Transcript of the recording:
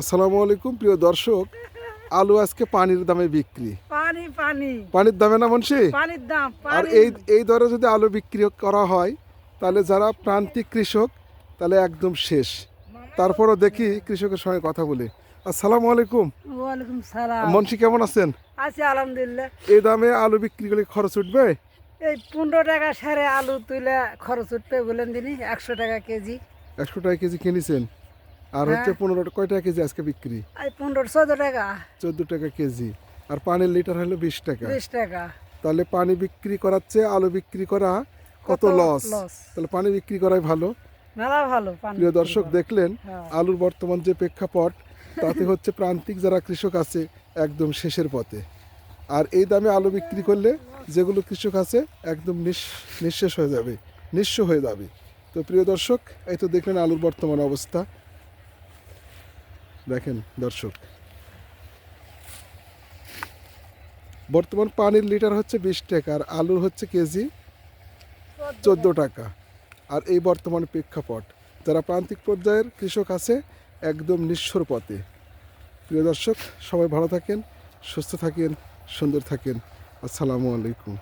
আসসালামু আলাইকুম প্রিয় দর্শক। আলু আজকে পানির দামে বিক্রি। পানি পানি। পানির দামে না মুন্সি? পানির দাম আর এই এই দরে যদি আলু বিক্রি করা হয় তাহলে যারা প্রান্তিক কৃষক তাহলে একদম শেষ। তারপরও দেখি কৃষকের সঙ্গে কথা বলি। আসসালামু আলাইকুম। ওয়ালাইকুম সালাম। মুন্সি কেমন আছেন? আছি আলহামদুলিল্লাহ। এই দামে আলু বিক্রি করলে খরচ উঠবে? এই পনেরো টাকা সারে আলু তুলে খরচ উঠবে বলেন দিনি একশো টাকা কেজি। একশো টাকা কেজি কিনেছেন। আর হচ্ছে হ্যাঁ। পনেরো কয় টাকা কেজি আজকে বিক্রি? পনেরো চোদ্দ টাকা। চোদ্দ টাকা কেজি। আর পানির লিটার হলো বিশ টাকা। বিশ টাকা। তাহলে পানি বিক্রি করাচ্ছে আলু বিক্রি করা কত লস তাহলে পানি বিক্রি করাই ভালো। মেলা ভালো পানি প্রিয় দর্শক দেখলেন হ্যাঁ। আলুর বর্তমান যে প্রেক্ষাপট তাতে হচ্ছে প্রান্তিক যারা কৃষক আছে একদম শেষের পথে। আর এই দামে আলু বিক্রি করলে যেগুলো কৃষক আছে একদম নিঃশেষ হয়ে যাবে নিঃস্ব হয়ে যাবে। তো প্রিয় দর্শক এই তো দেখলেন আলুর বর্তমান অবস্থা। দেখেন, দর্শক। বর্তমান পানির লিটার হচ্ছে বিশ টাকা আর আলুর হচ্ছে কেজি চোদ্দ টাকা। আর এই বর্তমান প্রেক্ষাপট, যারা প্রান্তিক পর্যায়ের কৃষক আছে, একদম নিঃস্বর পথে। প্রিয় দর্শক, সবাই ভালো থাকেন, সুস্থ থাকেন, সুন্দর থাকেন। আসসালামু আলাইকুম।